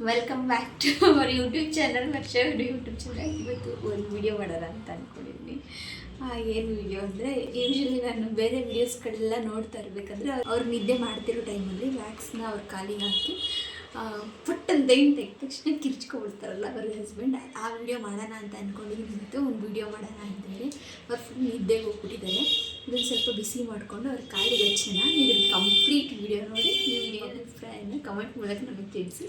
Welcome back to our YouTube channel ವರ್ಷ YouTube channel ಇವತ್ತು ಒಂದು ವಿಡಿಯೋ ಮಾಡೋಣ ಅಂತ ಅಂದ್ಕೊಂಡಿದ್ದೀನಿ ಏನು ವಿಡಿಯೋ ಅಂದರೆ ಯೂಶ್ವಲಿ ನಾನು ಬೇರೆ ವಿಡಿಯೋಸ್ಗಳೆಲ್ಲ ನೋಡ್ತಾ ಇರಬೇಕಂದ್ರೆ, ಅವ್ರು ನಿದ್ದೆ ಮಾಡ್ತಿರೋ ಟೈಮಲ್ಲಿ ವ್ಯಾಕ್ಸ್ನ ಅವ್ರ ಕಾಲಿಗೆ ಹಾಕಿ ಪುಟ್ ಅಂತ ಏನು ತೆಗೆದ ತಕ್ಷಣ ಕಿರ್ಚ್ಕೊಬಿಡ್ತಾರಲ್ಲ, ಅವ್ರ ಹಸ್ಬೆಂಡ್ ಆ ವಿಡಿಯೋ ಮಾಡೋಣ ಅಂತ ಅಂದ್ಕೊಂಡಿದ್ದೀನಿ ಇವತ್ತು ಒಂದು ವಿಡಿಯೋ ಮಾಡೋಣ ಅಂತೇಳಿ. ಅವ್ರು ಫುಲ್ ನಿದ್ದೆಗೆ ಹೋಗ್ಬಿಟ್ಟಿದ್ದಾರೆ. ಇದನ್ನು ಸ್ವಲ್ಪ ಬಿಸಿ ಮಾಡಿಕೊಂಡು ಅವ್ರ ಕಾಲಿಗೆ ಹಚ್ಚೋಣ. ಇದ್ರ ಕಂಪ್ಲೀಟ್ ವಿಡಿಯೋ ನೋಡಿ ನಿಮಗೆ ಅಭಿಪ್ರಾಯನ ಕಮೆಂಟ್ ಮೂಲಕ ನಮಗೆ ತಿಳಿಸಿ.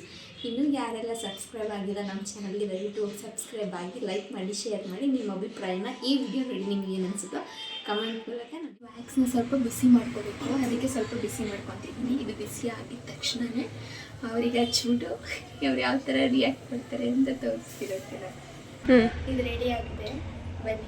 ಇನ್ನೂ ಯಾರೆಲ್ಲ ಸಬ್ಸ್ಕ್ರೈಬ್ ಆಗಿಲ್ಲ ನಮ್ಮ ಚಾನಲ್ಗೆ ದಯವಿಟ್ಟು ಸಬ್ಸ್ಕ್ರೈಬ್ ಆಗಿ ಲೈಕ್ ಮಾಡಿ ಶೇರ್ ಮಾಡಿ, ನಿಮ್ಮ ಅಭಿಪ್ರಾಯನ ಈ ವಿಡಿಯೋ ನೋಡಿ, ನಿಮ್ಗೆ ಏನು ಅನಿಸುತ್ತೋ ಕಮೆಂಟ್ ಮೂಲಕ ನಾನು ವ್ಯಾಕ್ಸ್ನ ಸ್ವಲ್ಪ ಬಿಸಿ ಮಾಡ್ಕೋಬೇಕು. ಅದಕ್ಕೆ ಸ್ವಲ್ಪ ಬಿಸಿ ಮಾಡ್ಕೊತಿದ್ದೀನಿ. ಇದು ಬಿಸಿ ಆಗಿದ ತಕ್ಷಣವೇ ಅವರಿಗೆ ಹಚ್ಬಿಟ್ಟು ಅವ್ರು ಯಾವ ಥರ ರಿಯಾಕ್ಟ್ ಮಾಡ್ತಾರೆ ಅಂತ ತೋರಿಸ್ತಿರೋತ್ತಿಲ್ಲ ಇದು ರೆಡಿ ಆಗಿದೆ. ಬನ್ನಿ.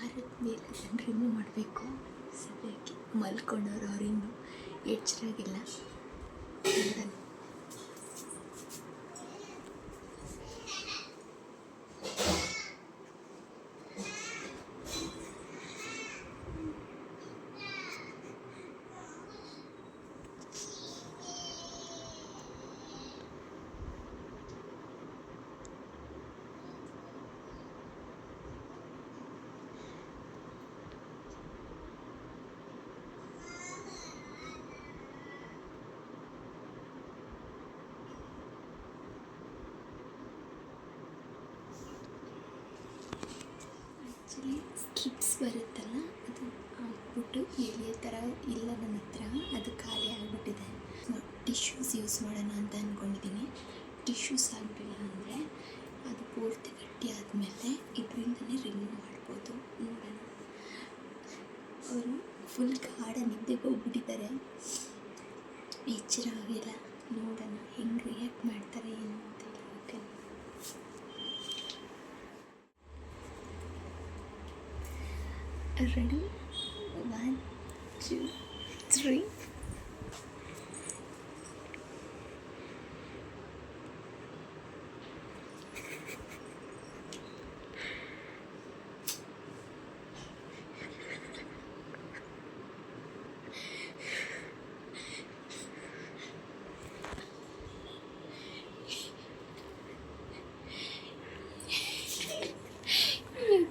ಆರದ ಮೇಲೆ ಅದನ್ನು ರಿಮೂವ್ ಮಾಡಬೇಕು. ಸದ್ಯಕ್ಕೆ ಮಲ್ಕೊಂಡವ್ರು ಅವ್ರಿನ್ನೂ ಎಚ್ಚರಾಗಿಲ್ಲ. ಸ್ಟ್ರಿಪ್ಸ್ ಬರುತ್ತಲ್ಲ, ಅದು ಹಾಕ್ಬಿಟ್ಟು ಎಳೆಯೋ ಥರ ಇಲ್ಲ ನನ್ನ ಹತ್ರ ಅದು ಖಾಲಿ ಆಗಿಬಿಟ್ಟಿದೆ. ಟಿಶ್ಯೂಸ್ ಯೂಸ್ ಮಾಡೋಣ ಅಂತ ಅಂದ್ಕೊಂಡಿದ್ದೀನಿ ಟಿಶ್ಯೂಸ್ ಆಗಲಿಲ್ಲ ಅಂದರೆ ಅದು ಪೂರ್ತಿ ಗಟ್ಟಿ ಆದಮೇಲೆ ಇದರಿಂದಲೇ ರಿಮೂವ್ ಮಾಡ್ಬೋದು. ನೋಡೋಣ. ಅವರು ಫುಲ್ ಗಾಡ ನಿದ್ದೆಗೆ ಹೋಗ್ಬಿಟ್ಟಿದ್ದಾರೆ. ಎಚ್ಚರ ಆಗಿಲ್ಲ ready? One, two, three.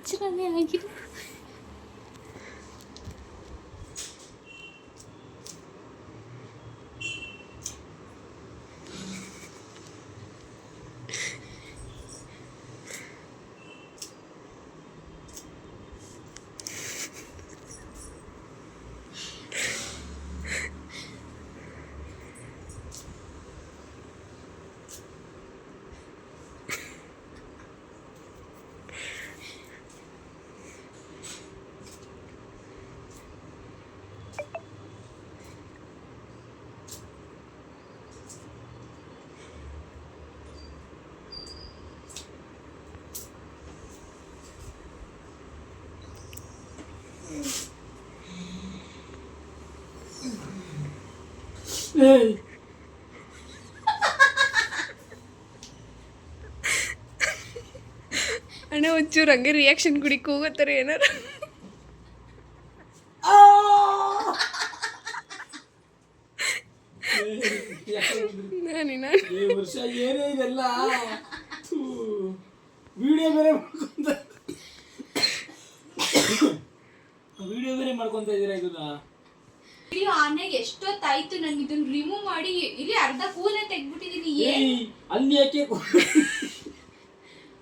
ചില നേരം ಅಣ್ಣ ಒಂಚೂರು ಹಂಗೆ ರಿಯಾಕ್ಷನ್ ಕುಡಿ ಕೂಗತ್ತಾರೆ ಏನಾರು. ನಾನಿ ನಾನು. ಈ ವರ್ಷ ಏನೇ ಇದೆಲ್ಲ ವಿಡಿಯೋ ಬೇರೆ ಮಾಡ್ಕೊಂತ ವಿಡಿಯೋ ಬೇರೆ ಮಾಡ್ಕೊಂತ ಇದೀರಾ ಇದನ್ನ? ಅಯ್ಯೋ ಆನೆಗೆ ಎಷ್ಟೊತ್ತಾಯ್ತು ನನ್ ಇದನ್ನ ರಿಮೂವ್ ಮಾಡಿ. ಇಲ್ಲಿ ಅರ್ಧ ಕೂಲೆ ತೆಗ್ದ್ಬಿಟ್ಟಿದೀನಿ. ಏನ್? ಏಯ್ ಅಲ್ಲಿ ಯಾಕೆ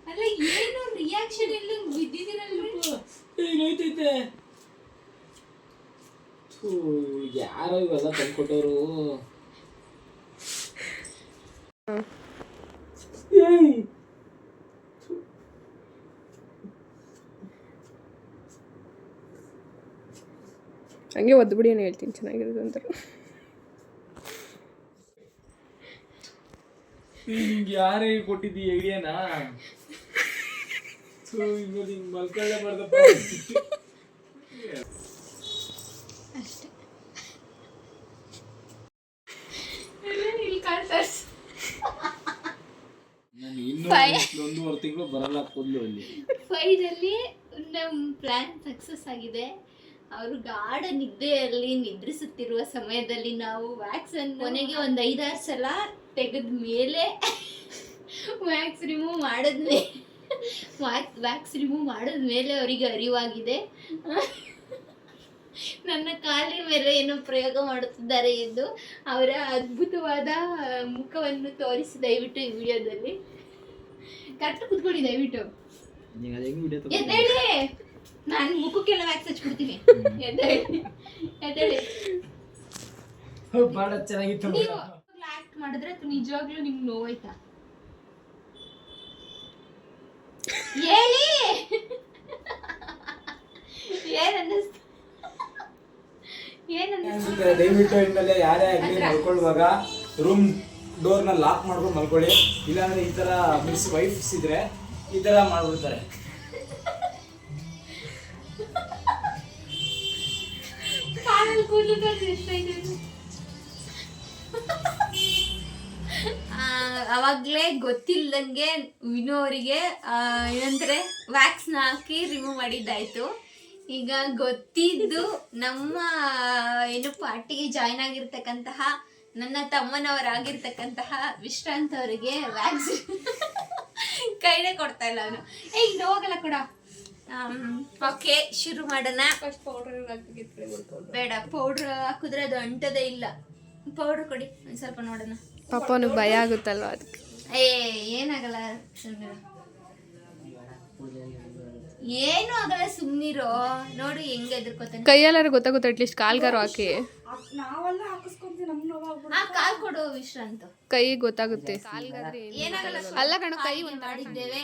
ಅಲ್ಲ ಏನು ರಿಯಾಕ್ಷನ್ ಇಲ್ಲ? ಬಿದ್ದಿದ್ದೀರಲ್ರಿ ಏನಾಯ್ತೈತೆ? ಥೂ ಯಾರೋ ಇವೆಲ್ಲ ತಂದ್ಕೊಟ್ಟವ್ರು. ಏಯ್! ಹಂಗೆ ಒದ್ಬಿಡಿ ಬಿಡಿ ಏನೋ ಹೇಳ್ತೀನಿ ಚೆನ್ನಾಗಿರೋದು ಅಂತ ನಿಂಗೆ ಯಾರೇ ಕೊಟ್ಟಿದ್ದಿ ಐಡಿಯಾನ ಸೊ ಇನ್ನು ನಿಂಗೆ ಮಲ್ಕೊಳ್ಳೇ ಅಷ್ಟೇ. ಇನ್ನೂ Bye. ಒಂದೂವರೆ ತಿಂಗಳು ಬರಲ್ಲ ಕೂದಲು ಅಲ್ಲಿ. ಫೈನಲ್ಲಿ ನಮ್ಮ ಪ್ಲಾನ್ ಸಕ್ಸಸ್ ಆಗಿದೆ. ಅವರು ಗಾಢ ನಿದ್ದೆಯಲ್ಲಿ ನಿದ್ರಿಸುತ್ತಿರುವ ಸಮಯದಲ್ಲಿ ನಾವು ವ್ಯಾಕ್ಸನ್ ಅನ್ನು ಕೊನೆಗೆ ಒಂದು ಐದಾರು ಸಲ ತೆಗೆದ ಮೇಲೆ ವ್ಯಾಕ್ಸ್ ರಿಮೂವ್ ಮಾಡಿದ್ಮೇಲೆ ವ್ಯಾಕ್ಸ್ ರಿಮೂವ್ ಮಾಡಿದ್ಮೇಲೆ ಅವರಿಗೆ ಅರಿವಾಗಿದೆ. ನನ್ನ ಕಾಲಿನ ಮೇಲೆ ಏನೋ ಪ್ರಯೋಗ ಮಾಡುತ್ತಿದ್ದಾರೆ ಎಂದು ಅವರ ಅದ್ಭುತವಾದ ಮುಖವನ್ನು ತೋರಿಸಿ ದಯವಿಟ್ಟು ಈ ವಿಡಿಯೋದಲ್ಲಿ. ಕರೆಕ್ಟ್ ಕುತ್ಕೊಳ್ಳಿ ದಯವಿಟ್ಟು. ನಾನು ಮುಖಕ್ಕೆಲ್ಲ ವ್ಯಾಕ್ಸ್ ಹಚ್ಬಿಡ್ತೀನಿ ಎದ್ದೇಳಿ. ಎದ್ದೇಳಿ. ಭಾಳ ಚೆನ್ನಾಗಿತ್ತು ನೀವು ಆಕ್ಟ್ ಮಾಡಿದ್ರೆ ಅದು ನಿಜವಾಗ್ಲೂ ನಿಮ್ಗೆ ನೋವಾಯ್ತಾ? ಹೇಳಿ. ಏನ್ ಅನ್ನಿಸ್ತು ಏನ್ ಅನ್ನಿಸ್ತು ಅನ್ಸುತ್ತೆ ದಯವಿಟ್ಟು ಇನ್ಮೇಲೆ ಯಾರೇ ಆಗಲಿ ಮಲ್ಕೊಳ್ಳುವಾಗ ರೂಮ್ ಡೋರ್ನ ಲಾಕ್ ಮಾಡ್ಕೊಂಡು ಮಲ್ಕೊಳ್ಳಿ. ಇಲ್ಲಾಂದ್ರೆ ಈ ಥರ ಮಿಸ್ ವೈಫ್ಸ್ ಇದ್ರೆ ಈ ಥರ ಮಾಡ್ಬಿಡ್ತಾರೆ. ಅವಾಗಲೇ ಗೊತ್ತಿಲ್ಲದಂಗೆ ವಿನೋ ಅವರಿಗೆ ಏನಂತಾರೆ ವ್ಯಾಕ್ಸ್ನ ಹಾಕಿ ರಿಮೂವ್ ಮಾಡಿದ್ದಾಯ್ತು. ಈಗ ಗೊತ್ತಿದ್ದು ನಮ್ಮ, ಏನು ಪಾರ್ಟಿಗೆ ಜಾಯ್ನ್ ಆಗಿರ್ತಕ್ಕಂತಹ, ನನ್ನ ತಮ್ಮನವರಾಗಿರ್ತಕ್ಕಂತಹ ವಿಶ್ರಾಂತ್ ಅವರಿಗೆ ವ್ಯಾಕ್ಸ್ ಕೈನೇ ಕೊಡ್ತಾ ಇಲ್ಲ ಅವನು. ಏಯ್ ಹೋಗಲ್ಲ ಕೂಡ. ಓಕೆ ಶುರು ಮಾಡೋಣ. ಫಸ್ಟ್ ಪೌಡರ್ ಬೇಡ ಪೌಡ್ರ್ ಹಾಕಿದ್ರೆ ಅದು ಅಂಟದೇ ಇಲ್ಲ. ಪೌಡ್ರ್ ಕೊಡಿ ಒಂದು ಸ್ವಲ್ಪ ನೋಡೋಣ. ಪಾಪ ಅವ್ನಿಗೆ ಭಯ ಆಗುತ್ತಲ್ವ ಅದಕ್ಕೆ? ಏ ಏನಾಗಲ್ಲ ಏನು ಆಗಲ್ಲ ಸುಮ್ಮನಿರೋ ನೋಡು ಹೆಂಗ್ ಎದ್ರಕೋತಾನೆ ಕೈಯಲ್ಲಾರು ಗೊತ್ತಾಗುತ್ತೆ ಅಟ್ಲೀಸ್ಟ್ ಕಾಲ್ಗಾರು ಹಾಕಿ. ಆ ಕಾಲ್ ಕೊಡು ವಿಶ್ರಾಂತ. ಕೈ ಗೊತ್ತಾಗುತ್ತೆ. ಕಾಲ್ಗಾರ ಏನಾಗಲ್ಲ ಅಲ್ಲ ಕಣ ಕೈ ಮಾಡಿದ್ದೇವೆ.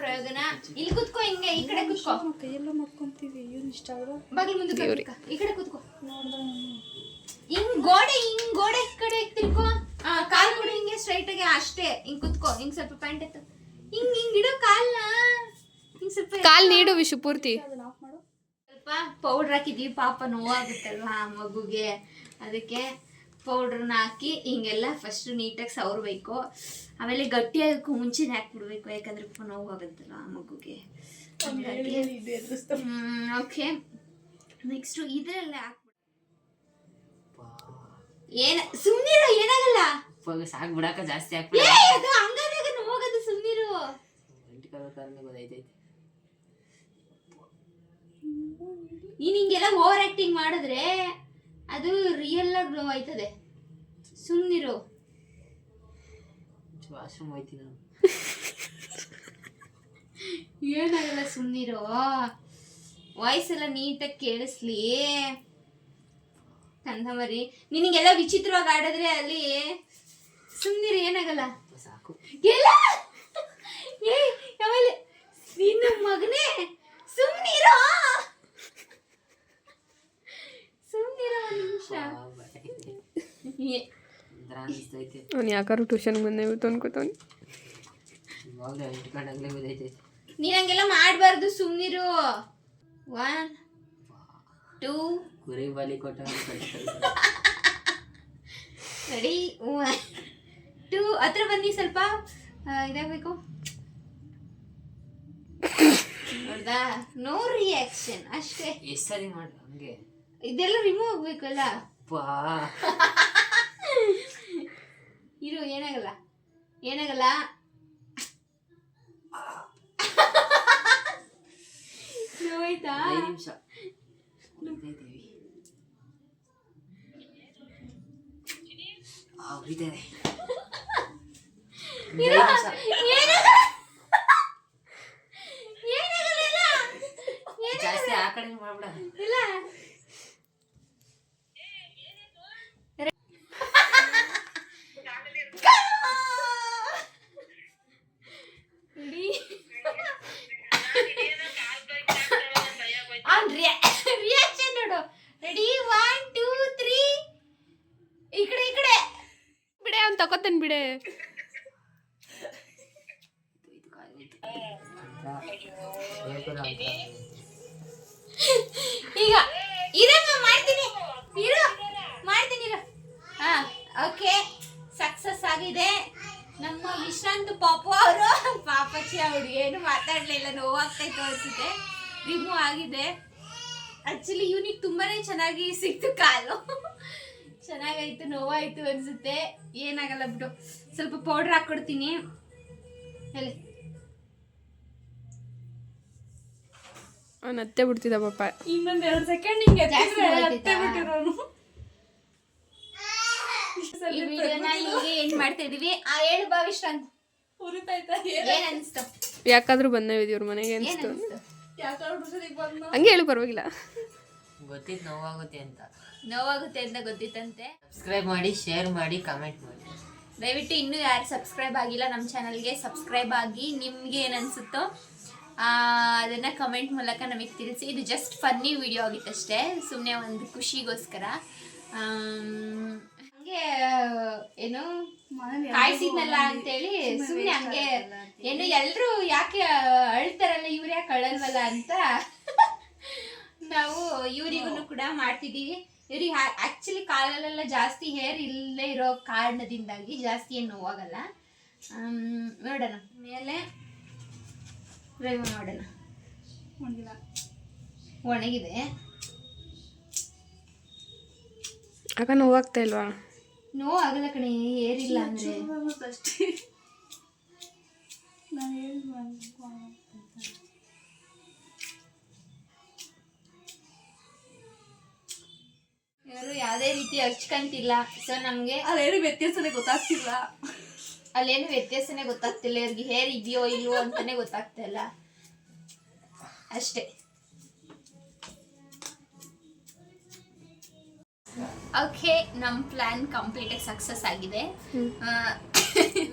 ಪ್ರಯೋಗನ ಇಲ್ಲಿ ಕುತ್ಕೋ ಹಿಂಗೆ ಈ ಕಡೆ ಕುತ್ಕೋ. ಕೈಯೆಲ್ಲ ಮಾಡ್ಕೊಂತೀವಿ ಏನು ಇಷ್ಟ ಆದ್ರೆ ಬಾಗಿಲು ಮುಂದೆ ಕುತ್ಕೋ. ಈ ಕಡೆ ಕುತ್ಕೋ. ಹಿಂಗ್ ಗೋಡೆ ಹಿಂಗ್ ಗೋಡೆ ಕಡೆ ತಿರ್ಕೋ. ಆ ಕಾಲ್ ಕೊಡು ಹಿಂಗೆ ಸ್ಟ್ರೈಟ್ ಆಗಿ ಅಷ್ಟೇ. ಹಿಂಗ್ ಕುತ್ಕೋ ಹಿಂಗ್ ಸ್ವಲ್ಪ ಪ್ಯಾಂಟ್ ಎತ್ತು. ಹಿಂಗ್ ಹಿಂಗ್ ಇಡೋ ಕಾಲ್ನ. ಹಿಂಗ್ ಸ್ವಲ್ಪ ಕಾಲ್ ನೀಡು ವಿಶು ಪೂರ್ತಿ. ಅದನ್ನ ಆಫ್ ಮಾಡು. ಸ್ವಲ್ಪ ಪೌಡರ್ ಹಾಕಿದ್ವಿ ಪಾಪ ನೋವಾಗುತ್ತಲ್ವಾ ಮಗುಗೆ. ಅದಕ್ಕೆ ಪೌಡ್ರನ್ನ ಹಾಕಿ ಹಿಂಗೆಲ್ಲ ಫಸ್ಟ್ ನೀಟಾಗಿ ಸವರ್ಬೇಕು. ಆಮೇಲೆ ಗಟ್ಟಿಯಾಗಕ್ಕೂ ಮುಂಚೆನೇ ಹಾಕ್ಬಿಡ್ಬೇಕು ಯಾಕಂದ್ರೆ ನೋವು ಆಗುತ್ತಲ್ಲ ಆ ಮಗುಗೆ ಓಕೆ ನೆಕ್ಸ್ಟು ಇದರಲ್ಲೇ ಹಾಕ್ಬಿಡು. ಏನ ಸುಮ್ಮನಿರು ಏನಾಗಲ್ಲ? ಸಾಕು ಬಿಡಾಕ ಜಾಸ್ತಿ ಏ ಹಾಕ್ಬಿಡ ಅದು ಹಂಗಾದಾಗ ನೋವಾಗದು ಸುಮ್ಮನಿರು ನೀನ್ ಹಿಂಗೆಲ್ಲ ಓವರ್ ಆಕ್ಟಿಂಗ್ ಮಾಡಿದ್ರೆ ಅದು ರಿಯಲ್ ಆಗಿ ಆಯ್ತದೆ. ಸುಮ್ಮನಿರು ವಾಶ್ರೂಮ್ ಹೋಯ್ತೀನಿ ನಾನು. ಏನಾಗಲ್ಲ ಸುಮ್ಮನಿರು ವಾಯ್ಸ್ ಎಲ್ಲ ನೀಟಾಗಿ ಕೇಳಿಸ್ಲಿ. ಚಂದ ಮರಿ ನಿನಗೆಲ್ಲ ವಿಚಿತ್ರವಾಗಿ ಆಡಿದ್ರೆ ಅಲ್ಲಿ ಸುಮ್ಮನಿರು ಏನಾಗಲ್ಲ? ಸಾಕು. ಎಲ್ಲ? ಏ ಆಮೇಲೆ ನಿನ್ನ ಮಗನೇ ಸುಮ್ನಿರೋ ಸುಮ್ನಿರೋ ಒಂದ್ ನಿಮಿಷ ಒಂಥರ ಅನಿಸ್ತೈತೆ ಅವ್ನು ಯಾಕಾರು ಟ್ಯೂಷನ್ಗೆ ಬಂದೆ ಇವತ್ತು ಅನ್ಕೋತಾವ್ನಿ. ನೀನ್ ಹಂಗೆಲ್ಲ ಮಾಡಬಾರ್ದು ಸುಮ್ಮನಿರು ಒನ್ ಟೂ ಕುರಿ ಬಲಿ ಕೊಟ್ಟ ರೆಡಿ ಒನ್ ಟೂ ಹತ್ರ ಬನ್ನಿ ಸ್ವಲ್ಪ. ಇದಾಗಬೇಕು. ನೋಡ್ದಾ? ನೋ ರಿಯಾಕ್ಷನ್ ಅಷ್ಟೇ. ಎಷ್ಟು ಸರಿ ಮಾಡು ಹಂಗೆ? ಇದೆಲ್ಲ ರಿಮೂವ್ ಆಗ್ಬೇಕಲ್ಲ? ಪಾ ಇರು ಏನಾಗಲ್ಲ? ಏನಾಗಲ್ಲ? ನೋಯ್ತಾ ನಿಮಿಷ. ಇಲ್ಲ. ಏನಾಗಲ್ಲ. ಜಾಸ್ತಿ ಆ ಕಡೆ ಮಾಡ್ಬಿಡ. ಇಲ್ಲ. ಈಗ ಇರಮ್ಮ ಮಾಡ್ತೀನಿ. ಇರು ಮಾಡ್ತೀನಿ ಇರು ಹಾ ಓಕೆ ಸಕ್ಸಸ್ ಆಗಿದೆ. ನಮ್ಮ ವಿಶ್ರಾಂತ್ ಪಾಪು ಅವರು, ಪಾಪಚ್ಚಿ ಅವ್ರಿಗೆ ಏನು ಮಾತಾಡ್ಲಿಲ್ಲ ನೋವಾಗ್ತೈತೆ ಅನ್ಸುತ್ತೆ. ರಿಮೂವ್ ಆಗಿದೆ. ಆ್ಯಕ್ಚುಲಿ ಇವನಿಗೆ ತುಂಬಾನೇ ಚೆನ್ನಾಗಿ ಸಿಕ್ತು ಕಾಲು. ಚೆನ್ನಾಗಾಯ್ತು, ನೋವಾಯ್ತು ಅನ್ಸುತ್ತೆ. ಏನಾಗಲ್ಲ ಬಿಡು. ಸ್ವಲ್ಪ ಪೌಡ್ರ್ ಹಾಕ್ಕೊಡ್ತೀನಿ. ಹೇಳಿ. ಅವ್ನು ಅತ್ತೆ ಬಿಡ್ತಿದ್ದ ಪಾಪ. ಇನ್ನೊಂದು ಎರಡು ಸೆಕೆಂಡ್ ಹಿಂಗೆ? ಅತ್ತೆ ಬಿಟ್ಟಿರೋನು. ಈ ವಿಡಿಯೋನ ಮಾಡ್ತಾ ಇದೀವಿ. ಆ ಹೇಳು ಭವಿಷ್ಯ ಅಂತ. ಏನ್ ಅನ್ಸ್ತು? ಯಾಕಾದ್ರೂ ಬಂದ ಇವ್ರ ಮನೆಗೆ ಅನಿಸ್ತು. ಯಾಕಾದ್ರು ಹಂಗೆ ಹೇಳು ಪರವಾಗಿಲ್ಲ. ಗೊತ್ತಿತ್ತು ನೋವಾಗುತ್ತೆ ಅಂತ. ನೋವಾಗುತ್ತೆ ಅಂತ ಗೊತ್ತಿತ್ತಂತೆ. ಸಬ್ಸ್ಕ್ರೈಬ್ ಮಾಡಿ ಶೇರ್ ಮಾಡಿ ಕಮೆಂಟ್ ಮಾಡಿ. ದಯವಿಟ್ಟು ಇನ್ನೂ ಯಾರು ಸಬ್ಸ್ಕ್ರೈಬ್ ಆಗಿಲ್ಲ ನಮ್ಮ ಚಾನಲ್ಗೆ ಸಬ್ಸ್ಕ್ರೈಬ್ ಆಗಿ ನಿಮ್ಗೆ ಏನು ಅನ್ಸುತ್ತೋ ಅದನ್ನ ಕಮೆಂಟ್ ಮೂಲಕ ನಮಗೆ ತಿಳಿಸಿ. ಇದು ಜಸ್ಟ್ ಫನ್ನಿ ವಿಡಿಯೋ ಆಗಿತ್ತು ಅಷ್ಟೇ. ಸುಮ್ಮನೆ ಒಂದು ಖುಷಿಗೋಸ್ಕರ. ಹಂಗೆ ಏನು ಕಾಯಿಸಿದ್ನಲ್ಲ ಅಂತೇಳಿ ಸುಮ್ಮನೆ ಹಂಗೆ ಏನು ಎಲ್ಲರೂ ಯಾಕೆ ಅಳ್ತಾರಲ್ಲ ಇವ್ರು ಯಾಕೆ ಅಳಲ್ವಲ್ಲ ಅಂತ? ನಾವು ಇವರಿಗೂ ಕೂಡ ಮಾಡ್ತಿದ್ದೀವಿ. ಇವ್ರಿಗೆ ಆಕ್ಚುಲಿ ಕಾಲಲ್ಲೆಲ್ಲ ಜಾಸ್ತಿ ಹೇರ್ ಇಲ್ಲದೆ ಇರೋ ಕಾರಣದಿಂದಾಗಿ ಜಾಸ್ತಿ ಏನು ನೋವಾಗಲ್ಲ. ನೋಡೋಣ. ಮೇಲೆ ಡ್ರೈವ್ ಮಾಡೋಣ ಒಂದಿನ ಒಣಗಿದೆ. ಆಗ ನೋವಾಗ್ತಾ ಇಲ್ವಾ? ನೋವಾಗಲ್ಲ ಕಣೆ ಏರಿಲ್ಲ ಅಂದ್ರೆ. ಅಷ್ಟೇ. ನಾನು ಹೇಳಿ ಇವರು ಯಾವುದೇ ರೀತಿ ಹಚ್ಕಂತಿಲ್ಲ ಸೊ ನಮಗೆ ಅದೇನು ವ್ಯತ್ಯಾಸನೇ ಗೊತ್ತಾಗ್ತಿಲ್ಲ. ಅಲ್ಲೇನು ವ್ಯತ್ಯಾಸನೇ ಗೊತ್ತಾಗ್ತಿಲ್ಲ ಇವ್ರಿಗೆ ಹೇರ್ ಇದೆಯೋ ಇಲ್ವೋ ಅಂತಾನೆ ಗೊತ್ತಾಗ್ತಿಲ್ಲ ಅಷ್ಟೇ. ಓಕೆ ನಮ್ಮ ಪ್ಲಾನ್ ಕಂಪ್ಲೀಟಾಗಿ ಸಕ್ಸಸ್ ಆಗಿದೆ.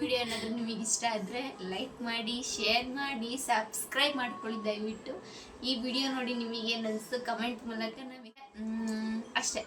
ವಿಡಿಯೋ ಏನಾದರೂ ನಿಮಗೆ ಇಷ್ಟ ಆದರೆ ಲೈಕ್ ಮಾಡಿ ಶೇರ್ ಮಾಡಿ ಸಬ್ಸ್ಕ್ರೈಬ್ ಮಾಡ್ಕೊಳ್ಳಿ ದಯವಿಟ್ಟು. ಈ ವಿಡಿಯೋ ನೋಡಿ ನಿಮಗೆ ಅನಿಸ್ತು ಕಮೆಂಟ್ ಮೂಲಕ ನಮಗೆ ಅಷ್ಟೇ.